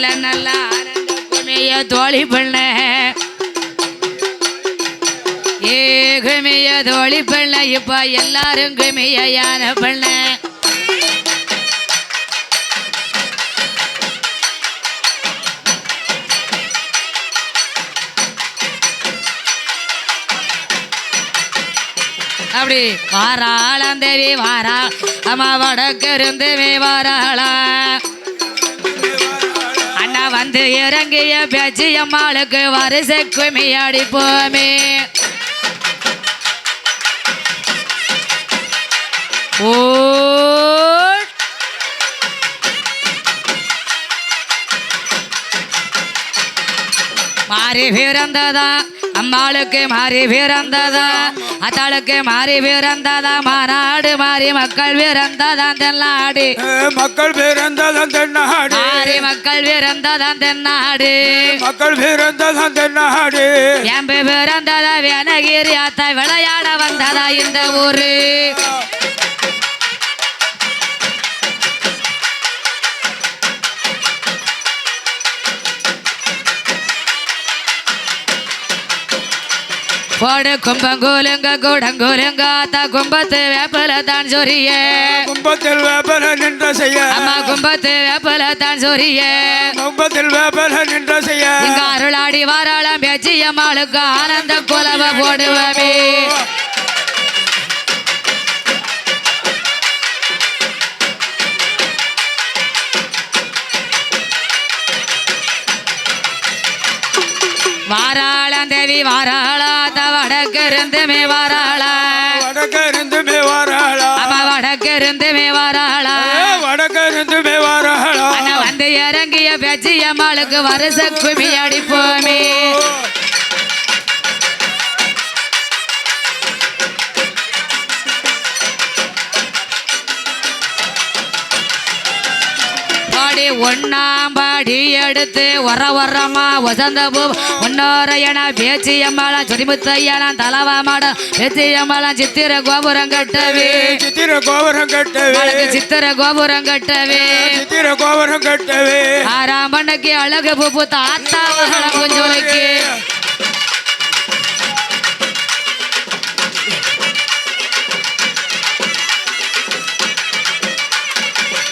நல்ல நல்ல ஆனந்த குமிய தோழி பண்ண. ஏ தோழி பண்ண இப்ப எல்லாரும் குமிய யானை பண்ண. அப்படி வாராளந்தேவி வாரா அம்மா வடக்கு இருந்துமே வாராளா. வந்து இறங்கிய பேச்சு அம்மாளுக்கு வரிசை குமியாடி போமே. ஓ மாறி பிறந்ததான் அம்மாளுக்கு மாறி பிறந்ததா? அத்தாளுக்கு மாறி பிறந்ததா? மாநாடு மாறி மக்கள் பிறந்ததா தென்னாடு. மக்கள் பிறந்ததன் தென்னாடு. மாறி மக்கள் பிறந்ததா தென்னாடு. மக்கள் பிறந்ததன் தென்னாடு. எம்பு பிறந்ததா வேனகிரி அத்தை விளையாட வந்ததா இந்த ஊரு. போடு கும்பங்கூலுங்க கூடங்கூலுங்க அத்தா கும்பத்து வேப்பல தான் சொரிய. கும்பத்தில் வேப்பல நின்ற செய்ய. அம்மா கும்பத்து வேப்பல தான் சொரிய. கும்பத்தில் வேப்பல நின்ற செய்ய. இங்க அருளாடி வாராளம் பேச்சு அம்மாளுக்கு ஆனந்த குலவ போடுவமே. வாராளம் தேவி வாராளா வடக்கு இருந்துமே வாராளா. வடக்க இருந்துமே வாராளா. அம்மா வடக்கு இருந்துமே வாராளா. ஏ, வடக்க இருந்துமே வாராளா. வந்து இறங்கிய பேச்சு அம்மாளுக்கு வருஷ குமி அடிப்போமே பாடி எடுத்து வர வரமா வசந்த பூ உன்னோரையனா பேச்சு அம்மாளாம் சொரிமுத்தையெல்லாம் தலவா மாடம். பேச்சு அம்மாளாம் சித்திர கோபுரம் கட்டவே. சித்திர கோபுரம் கட்டவே. சித்திர கோபுரம் கட்டவே. சித்திர கோபுரம் கட்டவே. ஆறாம் பண்ணக்கு அழகு பூ தாத்தா கொஞ்சோலைக்கு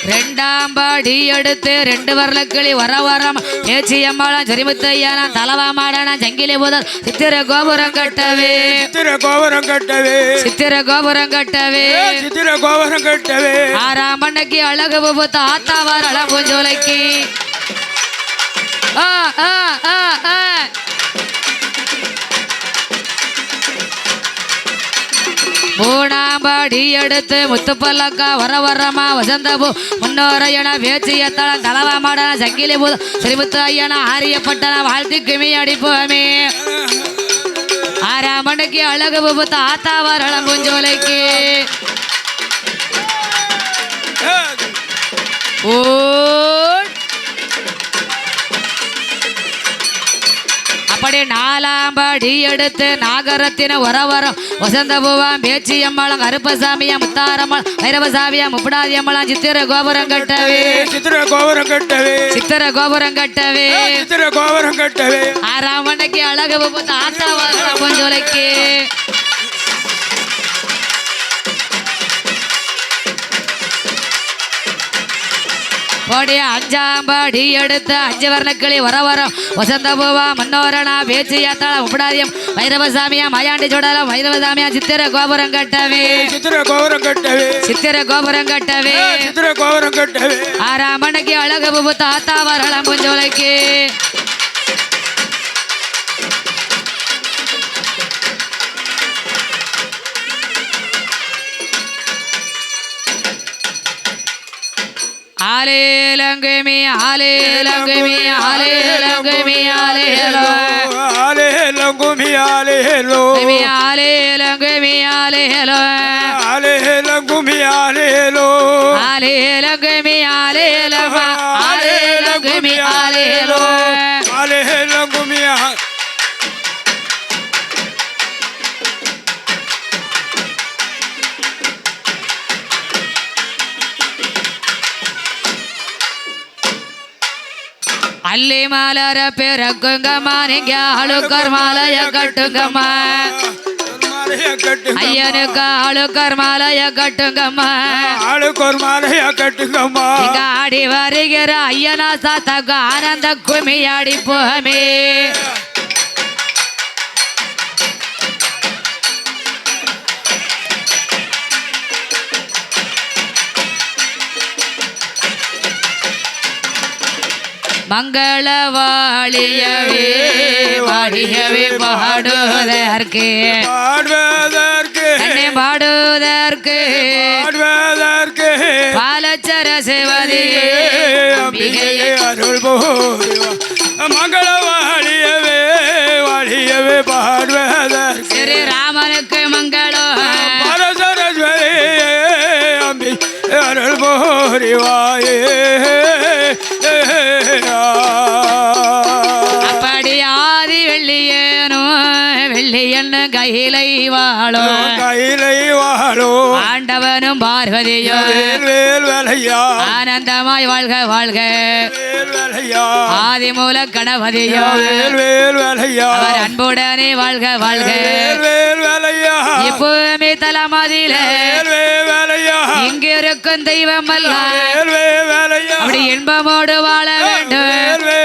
ரெண்டாம் பாடி எடுத்து ரெண்டு வரலக்கிளி வர வரம் பேச்சி அம்மாளாம் சொரிமுத்தையானா தலவா மாடானா சங்கிலி முதல் சித்திர கோபுரம் கட்டவே. சித்திர கோபுரம் கட்டவே. சித்திர கோபுரம் கட்டவே. சித்திர கோபுரம் கட்டவே. ஆறாம் பண்ணக்கு அழகு பூ தாத்தா வரலாம் கொஞ்சோலைக்கு ஆ ஆ ஆ ஆ. மூணாம்படி எடுத்து முத்துப்பல்லக்கா வர வரமா வசந்த பூ முன்னோரையன பேச்சிய தளம் தலவா மாடன சங்கிலி பூத ஸ்ரீமுத்து ஐயனா ஆரியப்பட்டன வாழ்த்து குமி அடிப்போமே. ஆறாம் மணிக்கு அழகு பூ தாத்தா வரலாம் கொஞ்சோலைக்கு. ஓ அப்படி நாலாம் படி எடுத்து நாகரத்தின உறவரம் வசந்த பூவாம் பேச்சி அம்மாளம் கருப்பசாமியா முத்தாரம்மாள் வைரவசாமியா முப்படாதி அம்மாளாம் சித்திர கோபுரம் கட்டவே. சித்திர கோபுரம் கட்டவே. சித்திர கோபுரம் கட்டவே. சித்திர கோபுரம் கட்டவே. ஆறாம் மணிக்கு அழகு தாத்தா வரலாம் கொஞ்சோலைக்கு போடி அஞ்சாம் பாடி எடுத்து அஞ்சு வர்ணக்கிளி வர வரம் வசந்த பூவா மன்னோரணா பேச்சு யாத்தாளம் உப்படாதியம் வைரவசாமியா மாயாண்டி சுடலம் வைரவசாமியா சித்திர கோபுரம் கட்டவே. சித்திர கோபுரம் கட்டவே. சித்திர கோபுரம் கட்டவே. சித்திர கோபுரம் கட்டவே. ஆறாம் மணிக்கு அழகு பூ தாத்தா வரலாம் Hallelujah. அல்லி மலர பிறக்குங்கம்மா நீங்க அழுக்கர் மாலைய கட்டுங்கம்மா. ஐயனுக்கு அழுக்கர் மாலைய கட்டுங்கம்மா. ஆளுக்கு ஒரு மாலைய கட்டுங்கம்மா. இங்க ஆடி வருகிற ஐயனா சாத்தக ஆனந்த குமியாடி போகமே. மங்கள வாழியவே வாழியவே பாடுவதற்கு. பாடுவதற்கு. கண்ணே பாடுவதற்கு. பாடுவதற்கு. பாலச்சர சிவதியே அம்பிகையே அருள் போரிவா. மங்கள வாழியவே வாழியவே பாடுவதற்கு. ஸ்ரீ ராமனுக்கு மங்களம் பரசரஸ்வரி அம்பி அருள் போரிவாயே. வெள்ளியன்னு கையிலை வாழும் கையிலை வாழோ ஆண்டவனும் பார்வதியோ. ஆனந்தமாய் வாழ்க வாழ்க. வேல் வேலையா. ஆதி மூல கணபதியோ அவர் அன்புடனே வாழ்க வாழ்க. எப்பவுமே தலமதியில இங்க இருக்கும் தெய்வம் அல்ல. அப்படி இன்பமோடு வாழ வேண்டும்.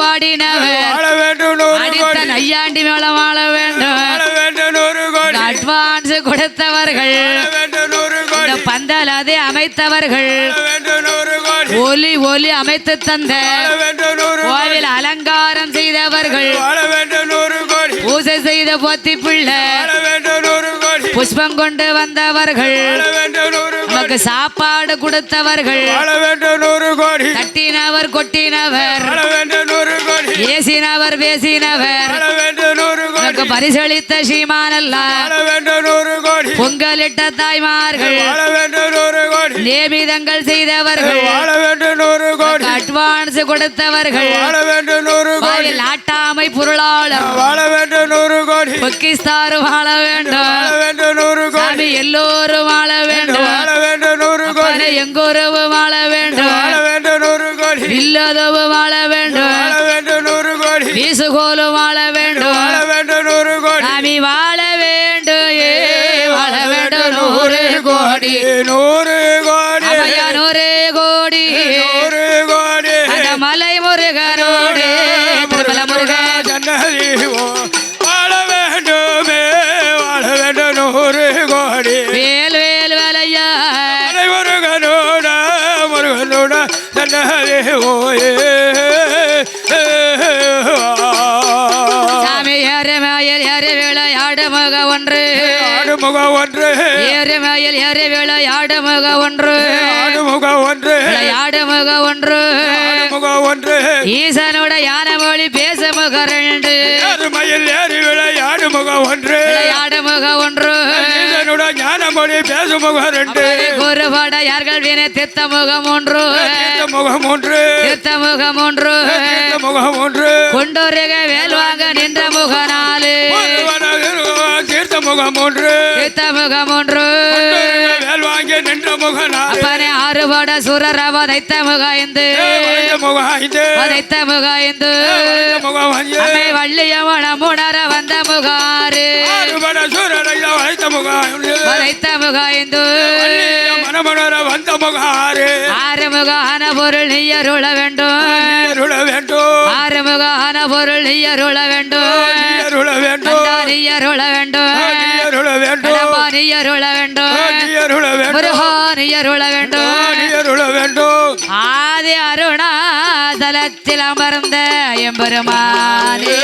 பாடினவர். நையாண்டி மேளம் வாழ வேண்டும். அட்வான்ஸ் கொடுத்தவர்கள். பந்தல் அதை அமைத்தவர்கள். ஒலி ஒலி அமைத்து தந்த கோவில் அலங்காரம் செய்தவர்கள். பூஜை செய்த போத்தி பிள்ளை. புஷ்பம் கொண்டு வந்தவர்கள். நமக்கு சாப்பாடு கொடுத்தவர்கள். தட்டினவர் கொட்டினவர் ஏசினவர் பேசினவர். நமக்கு பரிசளித்த கோடி. பொங்கலிட்ட தாய்மார்கள். நியமிதங்கள் செய்தவர்கள். அட்வான்ஸ் கொடுத்தவர்கள். ஆட்டாமை பொருளாளர். வாழ வேண்டும் நூறு கோடி. பொக்கிஸ்தாரு வாழ வேண்டும். நூறு கோடி. எல்லோரும் வாழ வேண்டும். வாழ வேண்டும் நூறு கோடி. எங்கொருவு வாழ வேண்டும். வாழ வேண்டும் நூறு கோடி. இல்லதவு வாழ வேண்டும். வீசுகோலும் வாழ வேண்டும். வாழ வேண்டும் நூறு கோடி. சாமி வாழ வேண்டும். ஏ வாழ வேண்டும் நூறு கோடி. நூறு கோடி. நூறு கோடி. நூறு கோடி. அந்த மலை முருகனோடு திருமல முருகன் ஜன்னதி ஓ, வாழ வேண்டுமே வாழ வேண்டும் நூறு கோடி. வேல் வேல் வேலையா அலை முருகனோட முருகனோட ஜன்னதி ஓயே விளையாடு முக ஒன்று ஆடுமுக ஒன்று ஏறு மயில் ஏறு விளையாடு முக ஒன்று ஆடுமுக ஒன்று விளையாடு முக ஒன்று ஆடுமுக ஒன்று ஈசனோட யானை மொழி பேச முக ரெண்டு ஏறுமையில் ஏறி விளையாடு முக ஒன்று விளையாடு முக ஒன்று ஈசனுட ஞானமொழி பேசும் முக ரெண்டு குருபாட யார்கள் வினை தித்த முகம் ஒன்று முகம் ஒன்று தித்த முகம் ஒன்று முகம் ஒன்று கொண்டோருக வேல் வாங்க நின்ற முக நாலு முகம் ஒன்று. தித்த முகம் ஒன்று. வேல் வாங்கி நின்ற முக நாலு அப்பனே ஆறுபாட சுரர வதைத்த முக ஐந்து. வளைந்த முகம் ஐந்து. வதைத்த முக ஐந்து. வளைந்த முகம் அஞ்சு அம்மை வள்ளியமன முணர வந்த முகாறு. ஆறுபட சூரனைய வளைத்த முகம் ஐந்து. வதைத்த முக ஐந்து. மனமனர வந்த முகம் ஆறு ஆறு முகான பொருள் நீயருள வேண்டும். அருள வேண்டும். ஆறு முகான பொருள் அருள வேண்டும். அருள வேண்டும். முருகா நீயருள வேண்டும். அருள வேண்டும். ஆதி அருணாதலத்தில் அமர்ந்த எம்பெருமானே.